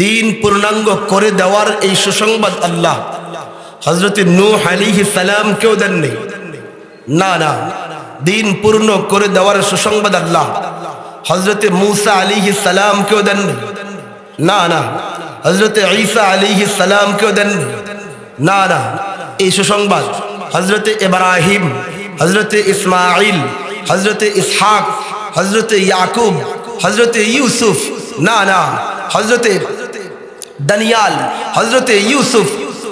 দিন পূর্ণাঙ্গ করে দেওয়ার এই সুসংবাদ আল্লাহ হজরত নূহ আলিহি সালাম কেউ দেননি। না না, দিন পূর্ণ করে দেওয়ার সুসংবাদ আল্লাহ হজরত মুসা আলিহি সালাম কেউ দেননি। না না হজরত ঈসা আলিহি সালাম কেউ দেননি। না না, এই সুসংবাদ হজরত ইব্রাহিম হজরত ইসমাইল হজরত ইসহাক হজরত ইয়াকুব হজরত ইউসুফ, না না হজরত দানিয়াল হজরতে ইউসুফ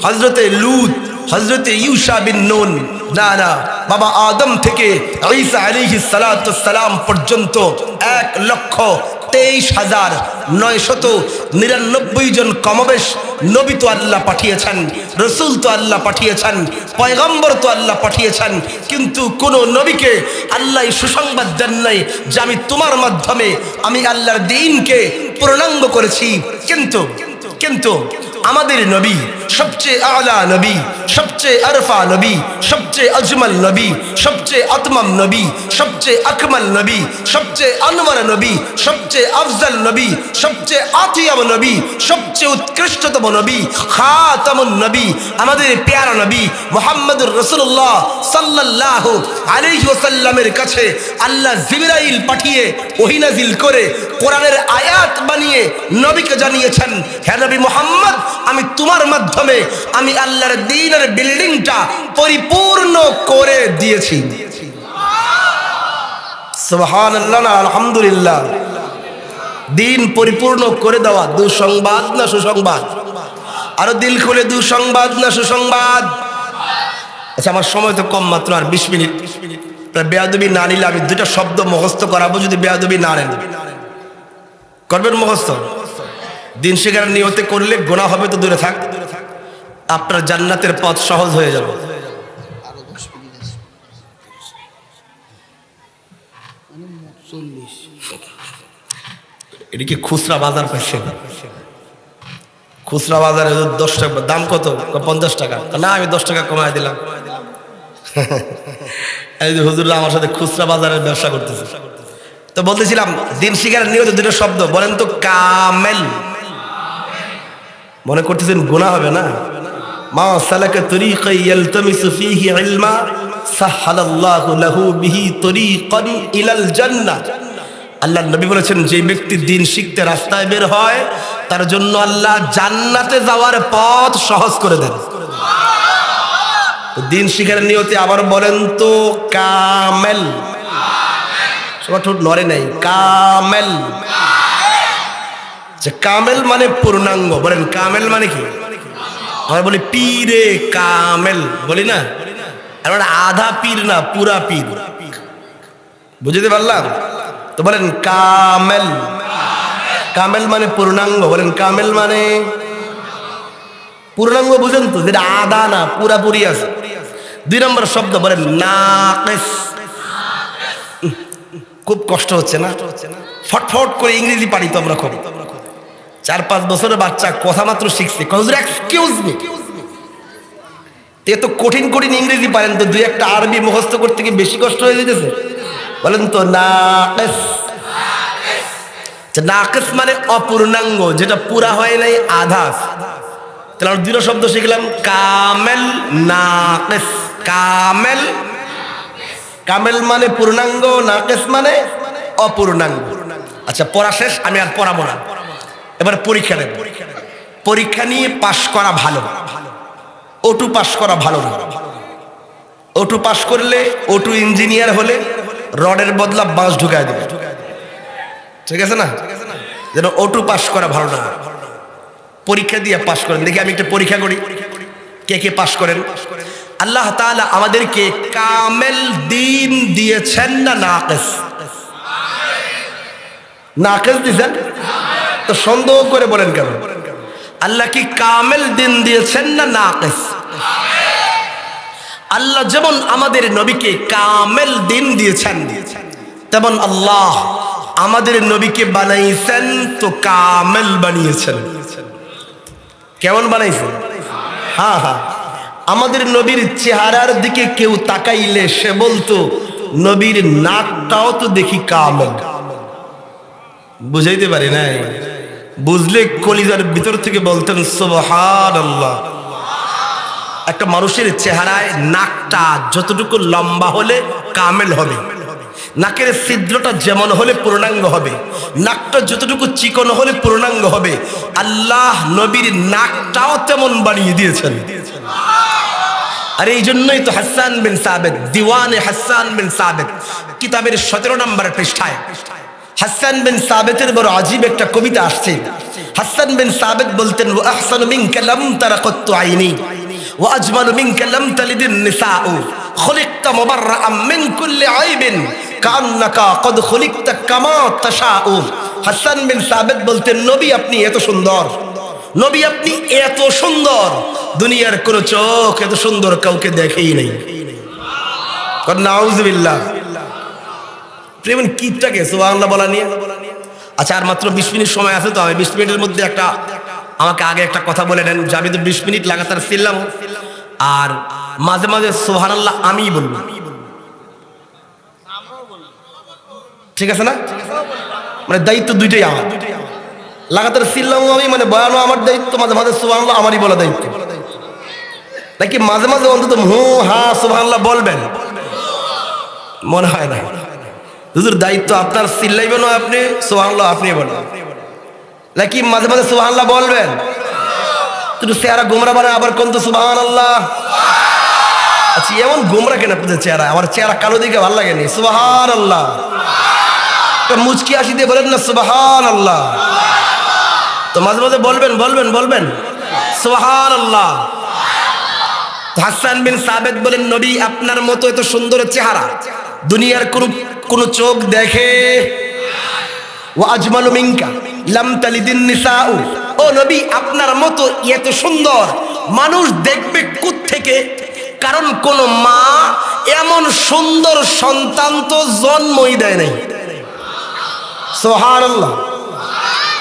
হজরতে লুত হজরতে ইউসা বিন নুন, না না, বাবা আদম থেকে ঈসা আলাইহি সালাম পর্যন্ত এক লক্ষ তেইশ হাজার নয়শত নিরানব্বই জন কমবেশ নবী তো আল্লাহ পাঠিয়েছেন, রসুল তো আল্লাহ পাঠিয়েছেন, পয়গম্বর তো আল্লাহ পাঠিয়েছেন, কিন্তু কোন নবীকে আল্লাহ সুসংবাদ দেন নাই যে আমি তোমার মাধ্যমে আমি আল্লাহর দিনকে পূর্ণাঙ্গ করেছি। কিন্তু কিন্তু আমাদের নবী, সবচেয়ে আলা নবী, সবচেয়ে আরফা নবী, সবচেয়ে আজমল নবী, সবচেয়ে আতমাম নবী, সবচেয়ে আকমল নবী, সবচেয়ে আনওয়ার নবী, সবচেয়ে আফজল নবী, সবচেয়ে আতিয়াম নবী, সবচেয়ে উৎকৃষ্টতম নবী, খাতামুন নবী, আমাদের পেয়ারা নবী মোহাম্মদুর রসুল্লাহ সাল্লাহ আলাইহি কাছে আল্লাহ জিবরাইল পাঠিয়ে ওহিনাজিল করে কোরআনের আয়াত বানিয়ে নবীকে জানিয়েছেন, হে নবী মোহাম্মদ আমি তোমার মাধ্যমে আমি আল্লাহর দিনের বিল্ডিংটা পরিপূর্ণ করে দিয়েছি। আলহামদুলিল্লাহ। দিন পরিপূর্ণ করে দেওয়া, দুঃসংবাদ না সুসংবাদ? আরও দিল খুলে, দুঃসংবাদ না সুসংবাদ? আচ্ছা আমার সময় তো কম মাত্র, আর বিশ মিনিট। বেয়াদবি না নিলে আমি দুটা শব্দ মুখস্থ করাবো, যদি বেয়াদবি না নেন। করবেন মুখস্থ? দিন শেখার নিয়তে করলে গোনা হবে তো দূরে থাক। আপনার জান্নাতের পথ সহজ হয়ে যাবে। এটা কি খুচরা বাজার পাইছে? খুচরা বাজারে দশ টাকা, দাম কত? পঞ্চাশ টাকা? না, আমি দশ টাকা কমায় দিলাম। এই যে আমার সাথে খুচরা বাজারের ব্যবসা করতেছে। তো বলতেছিলাম, দিন শিকার নিয়ত দুটো শব্দ, বলেন তো কামেল। মনে করতেছেন গুণা হবে না? মা সালাকা তরিকা ইয়ালতামিসু ফীহি ইলমা, সাহালাল্লাহু লাহু বিহি তরিকান ইলাল জান্নাহ। আল্লাহ নবী বলেছেন, যে ব্যক্তি দিন শিখতে রাস্তায় বের হয়, তার জন্য আল্লাহ জান্নাতে যাওয়ার পথ সহজ করে দেন। দিন শিখার নিয়তে আবার বলেন তো, কামেল। সবার ঠোঁট নড়ে নাই, কামেল। যে কামেল মানে পূর্ণাঙ্গ, বলেন কামেল মানে কি? আমরা বলি পীরে কামেল, বলি না? আর মানে আধা পীর না, পুরা পীর। বুঝতে পারলাম? তো বলেন কামেল। কামেল মানে পূর্ণাঙ্গ, বলেন কামেল মানে? পূর্ণাঙ্গ বুঝেন তো, যেটা আধা না পুরাপুরি আছে। দুই নম্বর শব্দ বলেন নাকেস। খুব কষ্ট হচ্ছে না? ফটফট করে ইংরেজি পারি তো আমরা খুব। চার পাঁচ বছরের বাচ্চা, কথা মাত্র শিখছে। এত কঠিন কঠিন ইংরেজি পারেন তো, দুই একটা আরবি মুখস্থ করতে কি বেশি কষ্ট হয়ে যেতেছে? বলেন তো, নাকেস। মানে অপূর্ণাঙ্গ, যেটা পুরা হয় নাই আধা। তাহলে দুটো শব্দ শিখলাম, কামেল নাকেস। কামেল কামেল মানে পূর্ণাঙ্গ, নাকেস মানে অপূর্ণাঙ্গ। আচ্ছা পড়া শেষ, আমি আর পড়াবো না। এবার পরীক্ষা নেব পরীক্ষা নিয়ে পাশ করা ভালো। ওটু পাশ করা ভালো না। ওটু পাশ করলে ওটু ইঞ্জিনিয়ার হলে রডের বদলা বাঁশ ঢুকায় দেবে। ঠিক আছে না? যেন ওটু পাশ করা ভালো না। পরীক্ষা দিয়ে পাশ করেন। দেখি আমি একটা পরীক্ষা করি। কে কে পাশ করেন? আল্লাহ তাআলা আমাদেরকে কামেল দিন দিয়েছেন না নাকেস? নাকেস দিয়েছেন? তো সন্দেহ করে বলেন কেন? আল্লাহ কি কামেল দিন দিয়েছেন না নাকেস আল্লাহ যেমন আমাদের নবীকে কামেল দিন দিয়েছেন, তেমন আল্লাহ আমাদের নবীকে বানাইছেন, তো কামেল বানিয়েছেন। কেমন বানাইছেন হ্যাঁ হ্যাঁ। আমাদের নবীর চেহারার দিকে কেউ তাকাইলে সে বলতো, নবীর নাকটাও তো দেখি কামেল। বুঝাইতে পারি নাই? বুঝলে কলিজার ভিতর থেকে বলতেন সুবহান আল্লাহ একটা মানুষের চেহারায় নাকটা যতটুকু লম্বা হলে কামেল হবে। নাকের ছিদ্রটা যেমন হলে পূর্ণাঙ্গ হবে। নাকটা যতটুকু চিকন হলে পূর্ণাঙ্গ হবে। আল্লাহ নবীর নাকটাও তেমন বানিয়ে দিয়েছেন। আর এই জন্যই তো হাসান বিন সাবেদ দিওয়ানে হাসান বিন সাবেদ কিতাবের সতেরো নম্বর পৃষ্ঠায় হাসান বিন সাবেতের বড় আজীব একটা কবিতা আসছে। হাসান বিন সাবেত বলতেন ও আহসান মিং কালাম তারা আইনি ও আজমান মিং কালাম তালিদিন নিসা ও খলিকতা মোবাররা আমিন কুল্লে আইবেন কান্নাকা কদ খলিকতা কামা তাসা ও হাসান বিন সাবেত বলতেন, নবী আপনি এত সুন্দর, নবী আপনি এত সুন্দর, দুনিয়ার কোনো চোখ এত সুন্দর কাউকে দেখেই নেই। নাউজবিল্লাহ। প্রেমন কিপটাকে সুবহানাল্লাহ বলা নিয়ে। আচ্ছা আর মাত্র বিশ মিনিট সময় আছে তো, আমি বিশ মিনিটের মধ্যে একটা, আমাকে আগে একটা কথা বলে নেন। যে আমি তো বিশ মিনিট লাগাতার ছিলাম আর মাঝে মাঝে সুবহানাল্লাহ আমি বলব। ঠিক আছে না? মানে দায়িত্ব দুইটাই আমার। লাগাতার ছিলাম আমি মানে বয়ানো আমার দায়িত্ব, মাঝে মাঝে সুবহানাল্লাহ আমারই বলা দায়িত্ব। নাকি মাঝে মাঝে অন্তত হু, হা, সুবহানাল্লাহ বলবেন? মনে হয় না হুজুর, দায়িত্ব আপনার চিল্লাইবেন আপনি, সুবহানাল্লাহ আপনি বলেন। নাকি মাঝে মাঝে সুবহানাল্লাহ বলবেন? কিন্তু চেহারা গুমরা বানায় আবার কোন তো সুবহানাল্লাহ? আচ্ছা এমন গুমরা কেন আপনাদের চেহারা? আমার চেহারা কালো দিকে ভালো লাগেনি। সুবহানাল্লাহ। একটা মুচকি আসি দিয়ে বলেন না, সুবহানাল্লাহ। তো মাঝে মাঝে বলবেন বলবেন বলবেন সোহান সুবহানাল্লাহ। হাসান বিন সাবেদ বলেন, নবী, আপনার মতো এত সুন্দর চেহারা, দুনিয়ার কোন কোন চোখ দেখে। ও আজমালু মিনকা, লাম তালিদিন নিসাউ। ও নবী, আপনার মতো এত সুন্দর মানুষ দেখবে থেকে কারণ কোন মা এমন সুন্দর সন্তান তো জন্মই দেয় নাই। সুবহানাল্লাহ।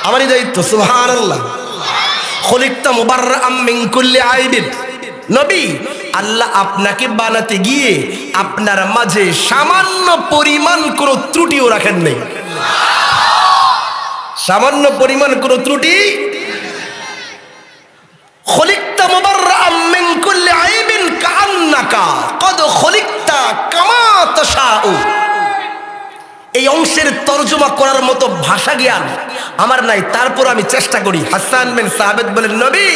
আমারই দায়িত্ব, সুবহানাল্লাহ। খলিকতা মুবাররাম মিন কুল্লি আইবিন নবী আল্লাহ আপনাকে বানাতে গিয়ে আপনার মাঝে সামান্য পরিমাণ কোনো ত্রুটিও রাখেন নেই। সামান্য পরিমাণ কোনো ত্রুটি? খলিকতা মুবাররাম মিন কুল্লি আইবিন কান্নাকা কদ খলিকতা কামা তাশাউ। এই অংশের তর্জমা করার মতো ভাষা জ্ঞান আমার নাই, তারপর আমি চেষ্টা করি। হাসান বিন সাবেদ বলেন, নবী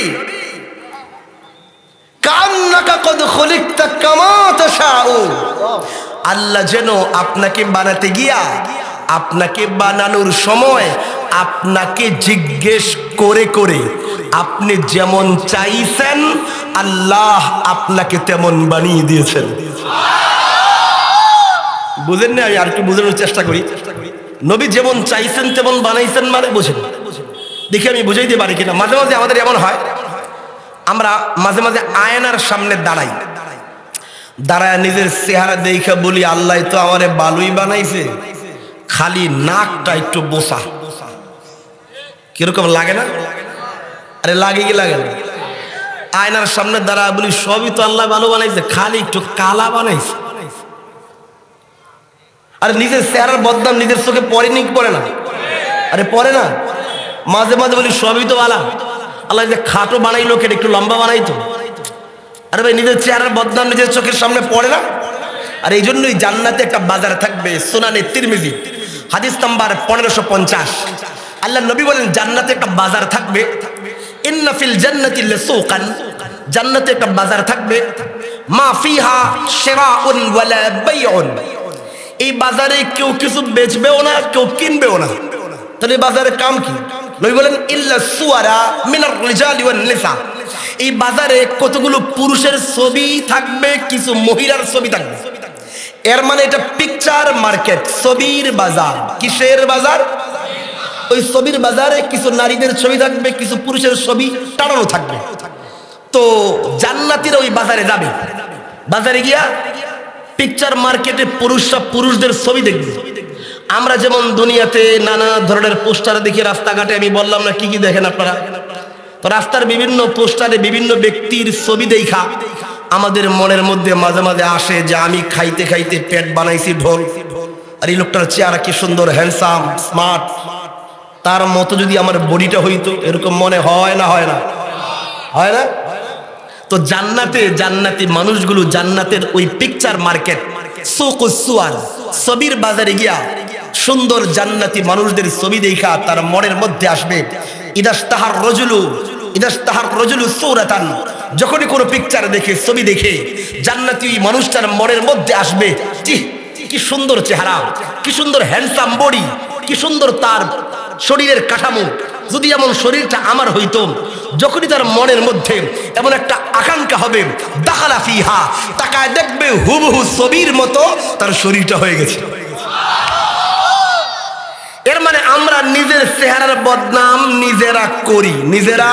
কদ খলিকতা কামা তাশাউ। আল্লাহ যেন আপনাকে বানাতে গিয়া, আপনাকে বানানোর সময় আপনাকে জিজ্ঞেস করে করে, আপনি যেমন চাইছেন, আল্লাহ আপনাকে তেমন বানিয়ে দিয়েছেন। বুঝেন না, আমি আর কি বোঝানোর চেষ্টা করি। নবী যেমন চাইছেন, তেমন বানাইছেন মানে বুঝেন। দেখি আমি বুঝাইতে পারি কিনা। মাঝে মাঝে আমাদের এমন হয় আমরা মাঝে মাঝে আয়নার সামনে দাঁড়াই। দাঁড়ায় নিজের চেহারা দেখে বলি, আল্লাহ তো আমারে বালুই বানাইছে। খালি নাকটা একটু বসা। কীরকম লাগে না? আরে লাগে কি লাগে না? আয়নার সামনে দাঁড়ায় বলি, সবই তো আল্লাহ ভালো বানাইছে, খালি একটু কালা বানাইছে। আরে নিজের চেহারার বদনাম নিজের চোখে পড়েনি কি পড়ে না? আরে পরে না? মাঝে মাঝে বলি, সবই তো আলা আল্লাহ যে খাটো বানাইলো, কেটে একটু লম্বা বানাইতো। আরে ভাই, নিজের চেহারার বদনাম নিজের চোখের সামনে পড়ে না? আর এই জন্যই জান্নাতে একটা বাজার থাকবে, সোনানে তিরমিজি। হাদিস নাম্বার পনেরোশো পঞ্চাশ। আল্লাহ নবী বলেন, জান্নাতে একটা বাজার থাকবে। ইন্নাফিল জান্নাতি সুকান জান্নাতে একটা বাজার থাকবে। মা ফিহা শিরাউন ওয়ালা এই বাজারে কেউ কিছু বেচবেও না, কেউ কিনবেও না। তাহলে এই বাজারের কাম কি? নবী বলেন, ইল্লা সুয়ারা মিনার রিজালি ওয়ান নিসা। এই বাজারে কতগুলো পুরুষের ছবি থাকবে, কিছু মহিলার ছবি থাকবে। এর মানে এটা পিকচার মার্কেট ছবির বাজার। কিসের বাজার? ওই ছবির বাজারে কিছু নারীদের ছবি থাকবে, কিছু পুরুষের ছবি টানানো থাকবে। তো জান্নাতিরা ওই বাজারে যাবে। বাজারে গিয়া পিকচার মার্কেটে পুরুষরা পুরুষদের ছবি দেখবে। আমরা যেমন দুনিয়াতে নানা ধরনের পোস্টার দেখি, রাস্তাঘাটে আমি বললাম না, কি কি দেখেন আপনারা? তো রাস্তার বিভিন্ন পোস্টারে বিভিন্ন ব্যক্তির ছবি দেখা আমাদের মনের মধ্যে মাঝে মাঝে আসে যে আমি খাইতে খাইতে পেট বানাইছি ঢোল। আর এই লোকটার চেহারা কি সুন্দর হ্যান্ডসাম স্মার্ট তার মতো যদি আমার বডিটা হইতো, এরকম মনে হয় না হয় না। হয় না? তো জান্নাতে জান্নাতি মানুষগুলো জান্নাতের ওই পিকচার মার্কেট সুকুসুয়ার ছবির বাজারে গিয়া সুন্দর জান্নাতি মানুষদের ছবি দেখা তার মনের মধ্যে আসবে। ইদাস তাহার রজুলু, ইদাস তাহার রজুলু সৌরাতান, যখনই কোনো পিকচার দেখে, ছবি দেখে, জান্নাতি ওই মানুষটার মনের মধ্যে আসবে কি সুন্দর চেহারা, কি সুন্দর হ্যান্ডসাম বডি কি সুন্দর তার শরীরের কাঠামো। যদি এমন শরীরটা আমার হইতো যখনই তার মনের মধ্যে এমন একটা আকাঙ্ক্ষা হবে, দাখালা ফিহা, তাকায় দেখবে হুবহু ছবির মতো তার শরীরটা হয়ে গেছে। এর মানে আমরা নিজের চেহারার বদনাম নিজেরা করি। নিজেরা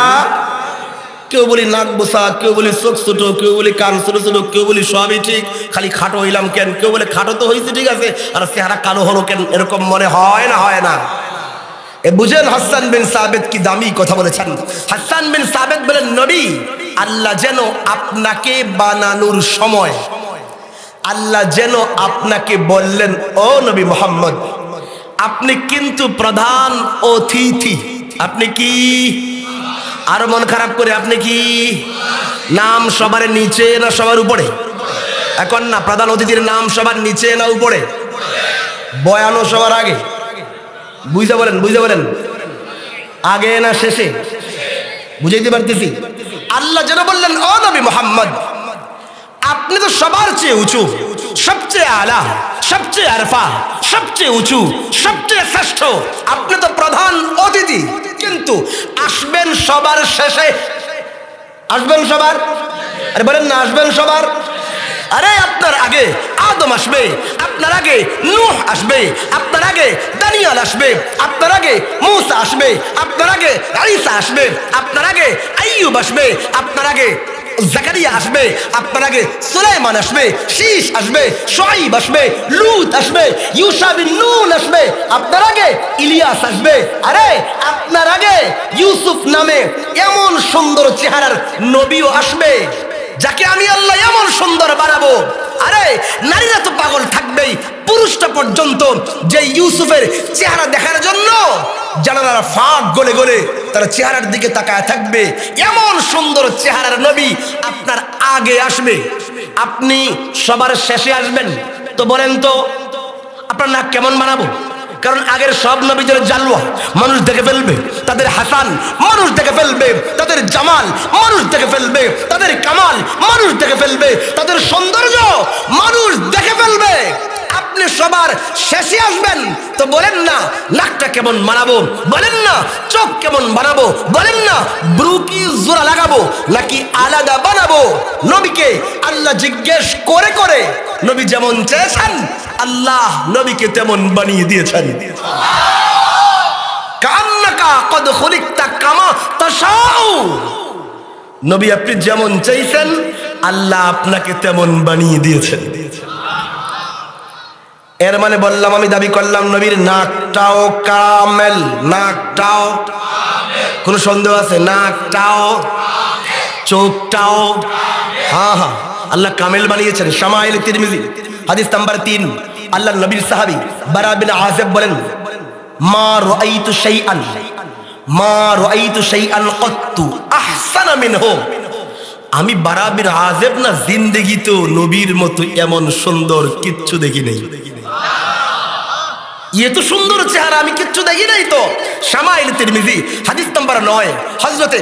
কেউ বলি নাক বসা, কেউ বলি চোখ ছোট, কেউ বলি কান ছোট ছোট, কেউ বলি সবই ঠিক, খালি খাটো হইলাম কেন? কেউ বলে খাটো তো হয়েছে ঠিক আছে, আর চেহারা কালো হলো কেন? এরকম মনে হয় না হয় না। এ বুঝেন হাসান বিন সাবেদ কি দামি কথা বলেছেন? হাসান বিন সাবেদ বলেন, নবী, আল্লাহ যেন আপনাকে বানানোর সময়, আল্লাহ যেন আপনাকে বললেন, ও নবী মোহাম্মদ, আপনি কিন্তু প্রধান অতিথি। আপনি কি? আর মন খারাপ করে আপনি কি? নাম সবার নিচে না সবার উপরে? এখন না, প্রধান অতিথির নাম সবার নিচে না উপরে? বয়ানো সবার আগে? বুঝতে বলেন বুঝতে বলেন আগে না শেষে? বুঝাইতে পারতেছি? আল্লাহ যেন বললেন, ও নবী মোহাম্মদ, আপনি তো সবার চেয়ে উঁচু, সবচেয়ে আলা, সবচেয়ে আরফা, সবচেয়ে উঁচু, সবচেয়ে শ্রেষ্ঠ। আপনি তো প্রধান অতিথি, কিন্তু আসবেন সবার শেষে। আসবেন সবার? আরে বলেন না, আসবেন সবার? আরে আপনার আগে আদম আসবে আপনার আগে নূহ আসবে আপনার আগে দানিয়াল আসবে আপনার আগে মূসা আসবে আপনার আগে ঈসা আসবে আপনার আগে আইয়ুব আসবে আপনার আগে জাকারিয়া আসবে আপনার আগে সুলাইমান আসবে শীষ আসবে শোয়াইব আসবে লুত আসবে ইউসা বিন নুন আসবে আপনার আগে ইলিয়াস আসবে আরে আপনার আগে ইউসুফ নামে এমন সুন্দর চেহারার নবীও আসবে যাকে আমি আল্লাহ এমন সুন্দর বানাবো, আরে নারীরা তো পাগল থাকবেই, পুরুষটা পর্যন্ত যে ইউসুফের চেহারা দেখার জন্য জানালার ফাঁক গলে গলে তারা চেহারার দিকে তাকায় থাকবে, এমন সুন্দর চেহারার নবী আপনার আগে আসবে। আপনি সবার শেষে আসবেন। তো বলেন তো, আপনার নাক কেমন বানাবো? কারণ আগের সব নবী নবীদের জালুয়া মানুষ দেখে ফেলবে। তাদের হাসান, মানুষ দেখে ফেলবে। তাদের জামাল, মানুষ দেখে ফেলবে। তাদের কামাল, মানুষ দেখে ফেলবে। তাদের সৌন্দর্য, মানুষ দেখে ফেলবে। আপনি সবার শেষে আসবেন তো বলেন না, নাকটা কেমন বানাবো বলেন না, চোখ কেমন বানাবো? বলেন না, ব্রু কি জোড়া লাগাবো? নাকি আলাদা বানাবো? নবীকে আল্লাহ জিজ্ঞেস করে করে নবী যেমন চেয়েছেন আল্লাহ নবীকে তেমন বানিয়ে দিয়েছেন। নবী আপনি যেমন চাইছেন, আল্লাহ আপনাকে তেমন বানিয়ে দিয়েছেন। এর মানে বললাম, আমি দাবি করলাম, নবীর নাকটাও কামেল, নাকটাও। কোনো সন্দেহ আছে? নাকটাও। চোখটাও। হ্যাঁ হ্যাঁ। আল্লাহ কামেল বানিয়েছেন। শামাইল তিরমিজি। হাদিস নাম্বার তিন আল্লাহ নবীর সাহাবি বারা বিন আজেব বলেন, মা রাআইতু শাইআন, মা রাআইতু শাইআন কত্তু আহসানা মিনহু। আমি বারা বিন আজেব না, জিন্দেগি তো নবীর মতো এমন সুন্দর কিচ্ছু দেখি নেই। ইয়ে তো সুন্দর চেহারা, আমি কিচ্ছু দেখি নাই তো। শামাইল তিরমিজি, হাদিস নাম্বার নয়, হযরতে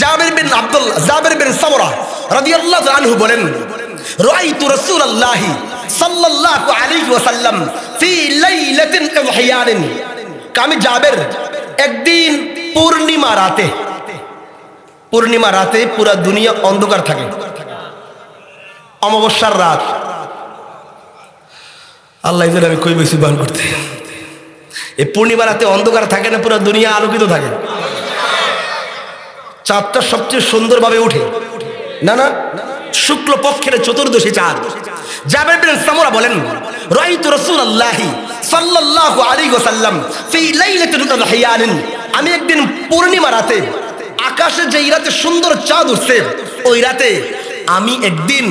জাবির বিন আব্দুল্লাহ জাবির বিন সামরা রাদিয়াল্লাহু আনহু বলেন, রাআইতু রাসূলুল্লাহি সাল্লাল্লাহু আলাইহি ওয়াসাল্লাম ফি লাইলাতিন ইযহিয়ারিন আমি জাবের একদিন পূর্ণিমা রাতে পূর্ণিমা রাতে পুরা দুনিয়া অন্ধকার থাকে। অমাবস্যার রাত। আল্লাহ যেন আমি কই বেশি বান করতে। এই পূর্ণিমা রাতে অন্ধকার থাকে না, পুরো দুনিয়া আলোকিত থাকে। চাঁদটা সবচেয়ে সুন্দরভাবে উঠে। না না। শুক্ল পক্ষের চতুর্দশী চাঁদ। জাবের বিন সামরা বলেন, রাইতু রাসূলুল্লাহি সাল্লাল্লাহু আলাইহি ওয়াসাল্লাম ফি লাইলাতিল উদহিয়ানিন আমি একদিন পূর্ণিমা রাতে আকাশে যে রাতে সুন্দর চাঁদ উঠছে, ওই রাতে আমি একদিন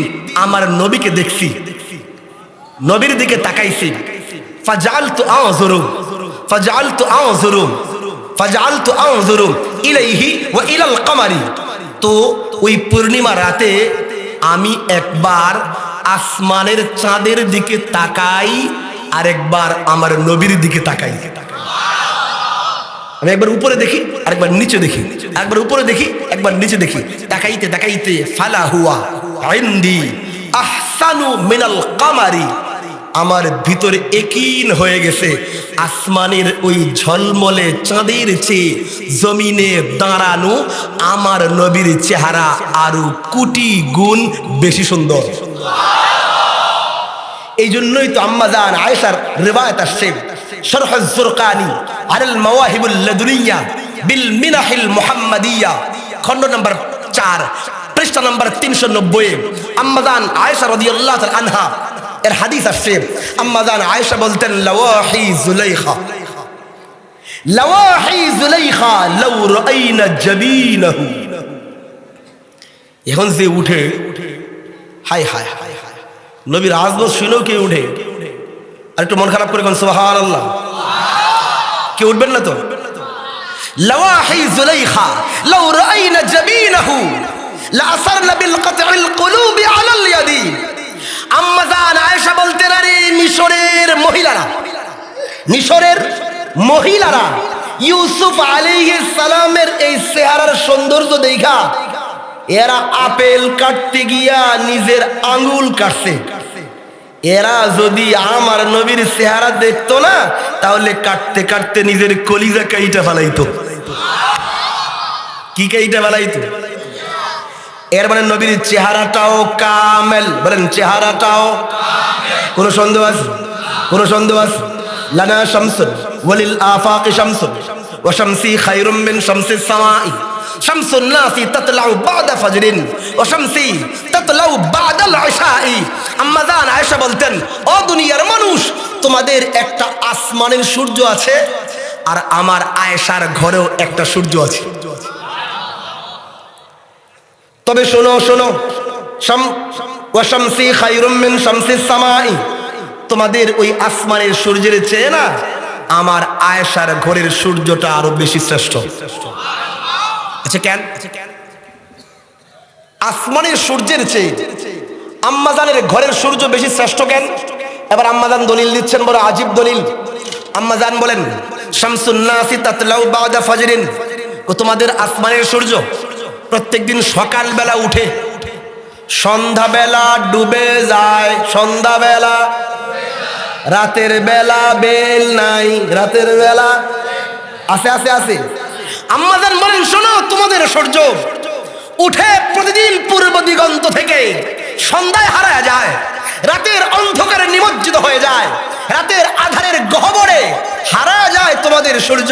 আমার নবীকে দেখছি। নবীর দিকে তাকাইছি। ফাজালতু আযুরু ফাজালতু আযুরু ফাজআলতু আনজুরু ইলাইহি ওয়া ইলাল কামারি। তো ওই পূর্ণিমা রাতে আমি একবার আসমানের চাঁদের দিকে তাকাই আর একবার আমার নবীর দিকে তাকাই। আমি একবার উপরে দেখি, আরেকবার নিচে দেখি। একবার উপরে দেখি, একবার নিচে দেখি। তাকাইতে তাকাইতে ফালা হুয়া। আহসানু মিনাল কামারি। আমার ভিতরে একিন হয়ে গেছে। আসমানের ওই ঝলমলে চাঁদের চেয়ে জমিনে দাঁড়ানো আমার নবীর চেহারা আরও কোটি গুণ বেশি সুন্দর। এই জন্যই তো আম্মাজান আয়েশার রিবায়াত আসছে। শরহ জুরকানি আলাল মাওয়াহিবুল বিল মিনাহিল মুহাম্মাদিয়া। খণ্ড নম্বর 4 পৃষ্ঠা নম্বর 390 আম্মাজান আয়েশা রাদিয়াল্লাহু আনহা এর হাদিস আসছে। আম্মাজান আয়েশা বলতেন, লাওয়াহি জুলাইখা। লাওয়াহি জুলাইখা লাউ রাআইনা জাবিনাহু। এখন যে উঠে, হায় হায় হায় হায়। নবীর আজমত শুনেও কে উঠে? আর একটু মন খারাপ করে কোন আল্লাহ কে উঠবেন না তো? লওয়াহি জুলাইখা লাউ রাআইনা জাবিনাহু। লাআসারনা বিল মিশরের মহিলারা ইউসুফ আলাইহিস সালামের এই চেহারার সৌন্দর্য দেখা, এরা আপেল কাটতে গিয়া নিজের আঙ্গুল কাটছে। এরা যদি আমার নবীর চেহারা দেখতো না, তাহলে কাটতে কাটতে নিজের কলিজা কাইটা ফেলাইতো। কি কাইটা ফেলাইতো? এর মানে নবীর চেহারাটাও কামেল। বলেন, চেহারাটাও কোন সন্দেহ আছে? কোন সন্দেহ আছে? লানা শামসুন ওয়ালিল আফাকি শামসুন ওয়া শামসি খায়রুম মিন শামসিস সামাই শামসুন নাসি তাতলাউ বাদা ফাজরিন ওয়া শামসি তাতলাউ বাদাল ইশাই আম্মা জান আয়েশা বলতেন ও দুনিয়ার মানুষ, তোমাদের একটা আসমানের সূর্য আছে, আর আমার আয়েশার ঘরেও একটা সূর্য আছে। তবে শোনো শোনো শামসি খায়রুম মিন শামসিস সামাই তোমাদের ওই আসমানের সূর্যের চেয়ে না, আমার আয়েশার ঘরের সূর্যটা আরও বেশি শ্রেষ্ঠ। আচ্ছা কেন? আসমানের সূর্যের চেয়ে আম্মাজানের ঘরের সূর্য বেশি শ্রেষ্ঠ কেন? এবার আম্মাজান দলিল দিচ্ছেন, বড় আজীব দলিল। আম্মাজান বলেন শামসুন্নাসি তাতলাউ বাদা ফাজরিন। ও তোমাদের আসমানের সূর্য প্রত্যেকদিন সকালবেলা উঠে, সন্ধ্যাবেলা ডুবে যায়, সন্ধ্যাবেলা রাতের বেলা বেল নাই, রাতের বেলা আছে আছে আছে। আম্মাজান বলেন, শোনো, তোমাদের সূর্য উঠে প্রতিদিন পূর্ব দিগন্ত থেকে সন্ধ্যায় হারা যায়, রাতের অন্ধকারে নিমজ্জিত হয়ে যায়, রাতের আধারের গহবরে হারা যায় তোমাদের সূর্য।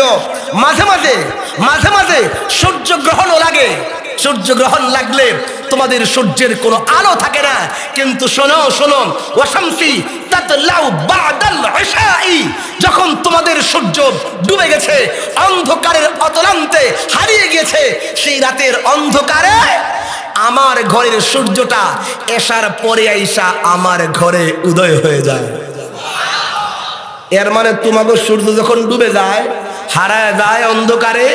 মাঝে মাঝে মাঝে মাঝে সূর্য গ্রহণও লাগে। সূর্য গ্রহণ লাগলে তোমাদের সূর্যের কোনো আলো থাকে না। কিন্তু শোনো শোনো, ওয়াশামসি যখন তোমাদের সূর্য ডুবে গেছে, অন্ধকারের অতলান্তে হারিয়ে গেছে সেই রাতের অন্ধকারে আমার ঘরের সূর্যটা এসার পরে আইসা আমার ঘরে উদয় হয়ে যায়। এর মানে তোমাদের সূর্য যখন ডুবে যায় হারায় যায় অন্ধকারে,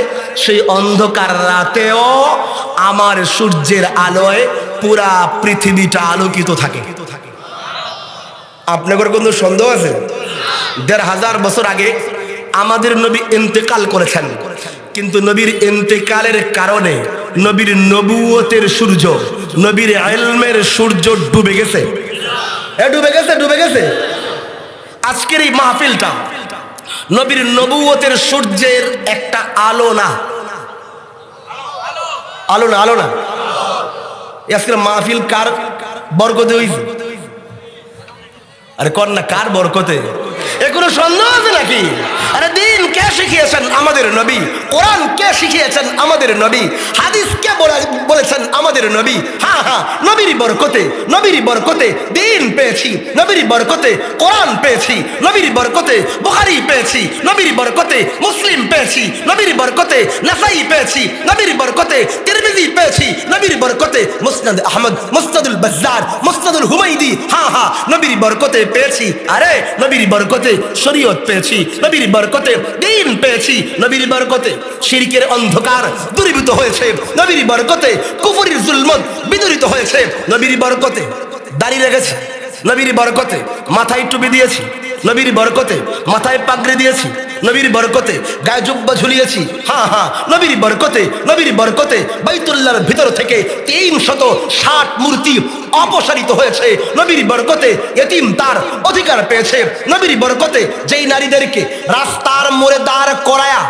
সেই অন্ধকার রাতেও আমার সূর্যের আলোয় পুরা পৃথিবীটা আলোকিত থাকে। আপনাদের কোনো সন্দেহ আছে? দেড় হাজার বছর আগে আমাদের নবী ইন্তেকাল করেছেন, কিন্তু নবীর ইন্তেকালের কারণে নবীর নবুয়তের সূর্য, নবীর এলমের সূর্য ডুবে গেছে। এ, ডুবে গেছে ডুবে গেছে। আজকের এই মাহফিলটা নবীর নবুয়তের সূর্যের একটা আলো না। আলো না আলো না। আজকের মাহফিল কার বরকতে হইছে? আরে কর না, কার বরকতে? কোনো সন্দেহ আছে নাকি? আরে দিন কে শিখিয়েছেন আমাদের নবী? কোরআন কে শিখিয়েছেন আমাদের নবী? হাদিস কে বলেছেন আমাদের নবী? হ্যাঁ হ্যাঁ নবীর বরকতে নবীর বরকতে দিন পেয়েছি, নবীর বরকতে কোরআন পেয়েছি, নবীর বরকতে বুখারি পেয়েছি, নবীর বরকতে মুসলিম পেয়েছি, নবীর বরকতে নাসাই পেয়েছি, নবীর বরকতে তিরমিজি পেয়েছি পেয়েছি নবীর বরকতে মুসনাদ আহমদ, মুসনাদুল বাজ্জার, মুসনাদুল হুমাইদি হ্যাঁ হ্যাঁ নবীর বরকতে পেয়েছি। আরে, নবীর বরকতে শরীয়ত পেয়েছি, নবীর বরকতে, দিন পেয়েছি, নবীর বরকতে। শিরকের অন্ধকার দূরীভূত হয়েছে, নবীর বরকতে। কুফরির জুলমত বিদরিত হয়েছে, নবীর বরকতে। দাড়ি রেখেছে, নবীর বরকতে। মাথায় টুপি দিয়েছি, নবীর বরকতে। মাথায় পাগড়ি দিয়েছি নবীর বরকতে গায়ে জুব্বা ঝুলিয়েছি। হ্যাঁ হ্যাঁ নবীর বরকতে নবীর বরকতে বাইতুল্লাহর ভিতর থেকে তিন শত ষাট মূর্তি অপসারিত হয়েছে। নবীর বরকতে এতিম তার অধিকার পেয়েছে। নবীর বরকতে যেই নারীদেরকে রাস্তার মোড়ে দাঁড় করায়া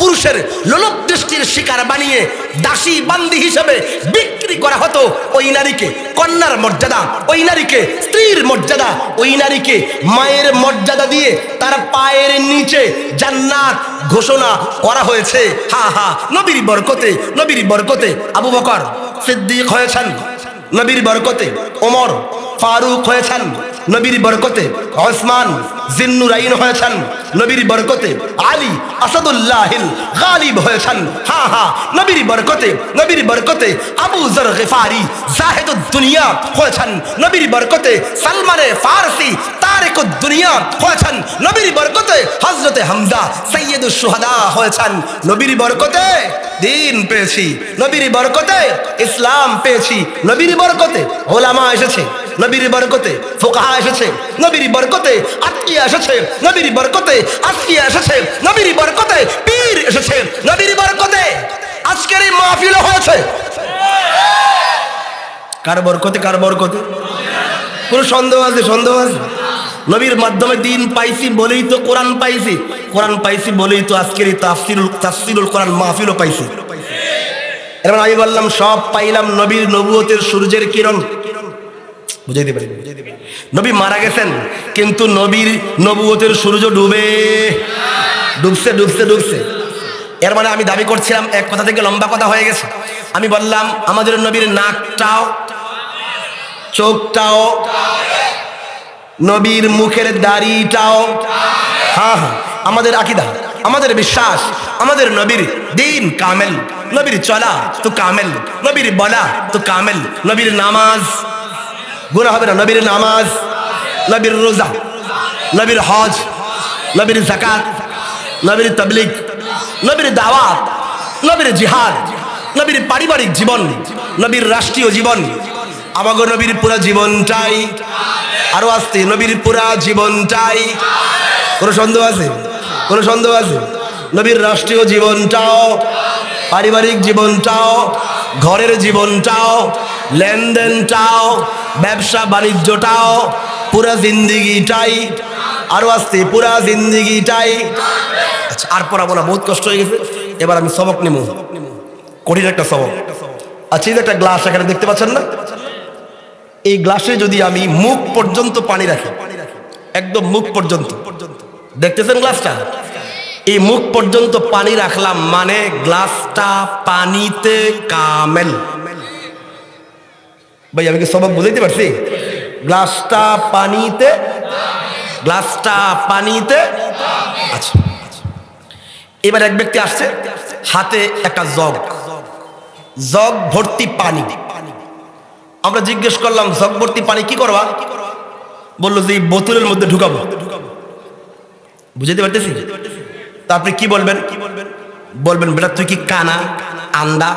পুরুষের লোলক দৃষ্টির শিকার বানিয়ে দাসী বান্দি হিসেবে বিক্রি করা হতো ওই নারীকে, কন্যার মর্যাদা, ওই নারীকে, স্ত্রীর মর্যাদা, ওই নারীকে মায়ের মর্যাদা দিয়ে তার পায়ের নিচে জান্নাত ঘোষণা করা হয়েছে। হা হা, নবীর বরকতে নবীর বরকতে আবু বকর সিদ্দিক হয়েছেন। নবীর বরকতে ওমর ফারুক হয়েছেন, নবীর বরকতে। ওসমান জিন্নুরাইন হয়েছেন, নবীর বরকতে। আলী আসাদুল্লাহিল গালিব হয়েছেন হ্যাঁ হ্যাঁ নবীর বরকতে নবীর বরকতে। আবু জর গেফারি জাহেদুদ দুনিয়া হয়েছেন, নবীর বরকতে। সালমানে ফারসি তারেক দুনিয়া হয়েছেন, নবীর বরকতে। হজরতে হামজা সৈয়দুল সুহাদা হয়েছেন, নবীর বরকতে দিন পেয়েছি, নবীর বরকতে ইসলাম পেয়েছি, নবীর বরকতে ওলামা এসেছে। নবীর বরকতে, ফোকাহা এসেছে, নবীর বরকতে আত্মীয় এসেছে, নবীর বরকতে আত্মীয় এসেছে, নবীর বরকতে, পীর এসেছে, নবীর বরকতে। আজকের এই মাহফিল হয়েছে। কার বরকতে কার বরকতে? কোনো সন্দেহ আছে সন্দেহ আছে? নবীর মাধ্যমে দিন পাইছি বলেই তো কোরআন পাইছি। কোরআন পাইছি বলেই তো আজকের এই তাফসিরুল তাফসিরুল কোরআন মাহফিলও পাইছি। এবার আমি বললাম, সব পাইলাম নবীর নবুয়তের সূর্যের কিরণ। বুঝাইতে পারি নবী মারা গেছেন, কিন্তু নবীর নবুয়তের সূর্য ডুবে। ডুবছে ডুবছে ডুবছে। এর মানে আমি দাবি করছিলাম, এক কথা থেকে লম্বা কথা হয়ে গেছে। আমি বললাম, আমাদের নবীর নাকটাও, চোখটাও, নবীর মুখের দাড়িটাও হ্যাঁ হ্যাঁ আমাদের আকিদা, আমাদের বিশ্বাস, আমাদের নবীর দিন কামেল। নবীর চলা তো কামেল, নবীর বলা তো কামেল, নবীর নামাজ গুণা হবে না। নবীর নামাজ, নবীর রোজা, নবীর হজ, নবীর জাকাত নবীর তবলিগ, নবীর দাওয়াত, নবীর জিহাদ, নবীর পারিবারিক জীবন, নবীর রাষ্ট্রীয় জীবন। আমাগো নবীর পুরা জীবনটাই, আরও আসতে নবীর পুরা জীবনটাই। কোনো সন্দেহ আছে? কোনো সন্দেহ আছে? নবীর রাষ্ট্রীয় জীবনটাও, পারিবারিক জীবনটাও ঘরের জীবনটাও, লেনদেনটাও, ব্যবসা বাণিজ্যটাও, পুরা জিন্দিগিটাই, আরও আসতে, পুরা জিন্দিগিটাই। আচ্ছা আর পড়াবো না, বহুত কষ্ট হয়ে গেছে। এবার আমি সবক নেব কঠিন একটা সবক। আচ্ছা এই একটা গ্লাস এখানে দেখতে পাচ্ছেন না? এই গ্লাসে যদি আমি মুখ পর্যন্ত পানি রাখি, একদম মুখ পর্যন্ত। দেখতেছেন গ্লাসটা? এই মুখ পর্যন্ত পানি রাখলাম মানে গ্লাসটা পানিতে কামেল। ভাই, আমি কি সবক বুঝাইতে পারছি? গ্লাসটা পানিতে গ্লাসটা পানিতে আচ্ছা এবার এক ব্যক্তি আসছে, হাতে একটা জগ। জগ ভর্তি পানি। আমরা জিজ্ঞেস করলাম, জগ ভর্তি পানি কি করবা? বলল যে বোতলের মধ্যে ঢুকাবো। বুঝাতে পারতেছি? তা আপনি কি বলবেন? বলবেন, বেটা, তুই কি কানা, আন্দা,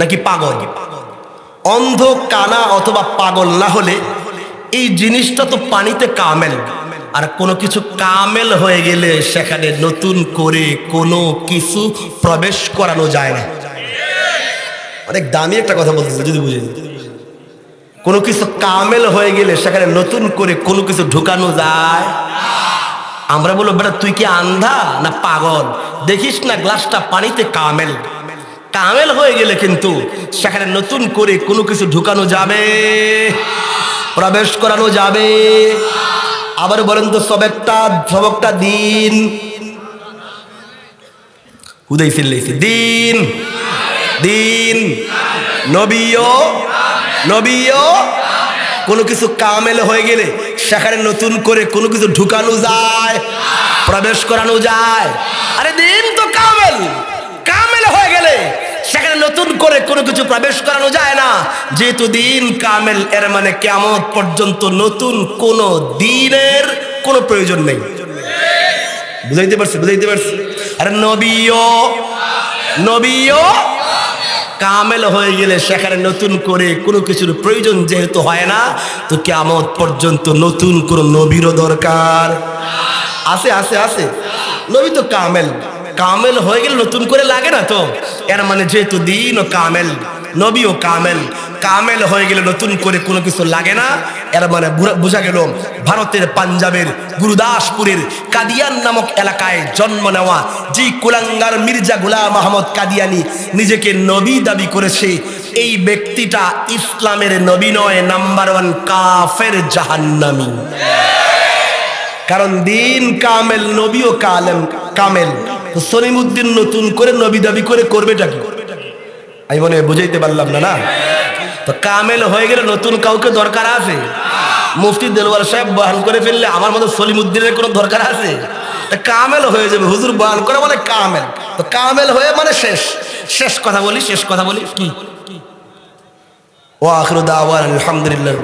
নাকি পাগল? অন্ধ কানা অথবা পাগল না হলে এই জিনিসটা তো পানিতে কামেল। আর কোনো কিছু কামেল হয়ে গেলে সেখানে নতুন করে কোনো কিছু প্রবেশ করানো যায় না। অনেক দামি একটা কথা বলতেছে, যদি বুঝে কোনো কিছু কামেল হয়ে গেলে সেখানে নতুন করে কোনো কিছু ঢুকানো যায় আমরা বলব, বেটা, তুই কি আন্ধা না পাগল? দেখিস না গ্লাসটা পানিতে কামেল। কামেল হয়ে গেলে কিন্তু সেখানে নতুন করে কোনো কিছু ঢুকানো যাবে, প্রবেশ করানো যাবে। আবার বলেন তো সবেকটা সবকটা দিন। হুদাই চিল্লাইছি দিন দিন নবীও নবীও কোনো কিছু কামেল হয়ে গেলে সেখানে নতুন করে কোনো কিছু ঢুকানো যায়, প্রবেশ করানো যায়। আরে দিন তো কামেল কামেল হয়ে গেলে সেখানে নতুন করে কোনো কিছু প্রবেশ করানো যায় না। যেহেতু দিন কামেল, এর মানে কেমন পর্যন্ত নতুন কোন দিনের কোনো প্রয়োজন নেই। বুঝাইতে পারছি বুঝাইতে পারছি? আরে নবীয় নবীও কামেল হয়ে গেলে সেখানে নতুন করে কোনো কিছুর প্রয়োজন যেহেতু হয় না, তো কেমন পর্যন্ত নতুন কোনো নবীরও দরকার। আছে আছে আছে। নবী তো কামেল। কামেল হয়ে গেলে নতুন করে লাগে না তো? এর মানে যেহেতু দিন ও কামেল নবী ও কামেল। কামেল হয়ে গেলে নতুন করে কোনো কিছু লাগে না। এর মানে বোঝা গেল ভারতের পাঞ্জাবের গুরুদাসপুরের কাদিয়ান নামক এলাকায় জন্ম নেওয়া যে কুলাঙ্গার মির্জা গুলাম আহমদ কাদিয়ানি নিজেকে নবী দাবি করেছে, এই ব্যক্তিটা ইসলামের নবী নয়, নাম্বার ওয়ান কাফের জাহান্নামী। কারণ দিন কামেল নবী ও কালেম কামেল। সলিমুদ্দিন নতুন করে নবী দাবি করে করবেটা কি? আমি মনে বুঝাইতে পারলাম না না? তো কামেল হয়ে গেলে নতুন কাউকে দরকার আছে? মুফতি দেলওয়ার সাহেব বহাল করে ফেললে আমার মতো সলিমুদ্দিনের কোনো দরকার আছে? কামেল হয়ে যাবে, হুজুর বহাল করে মানে কামেল। তো কামেল হয়ে মানে শেষ। শেষ কথা বলি, শেষ কথা বলি, কি? ও আখরুদা আলহামদুলিল্লাহ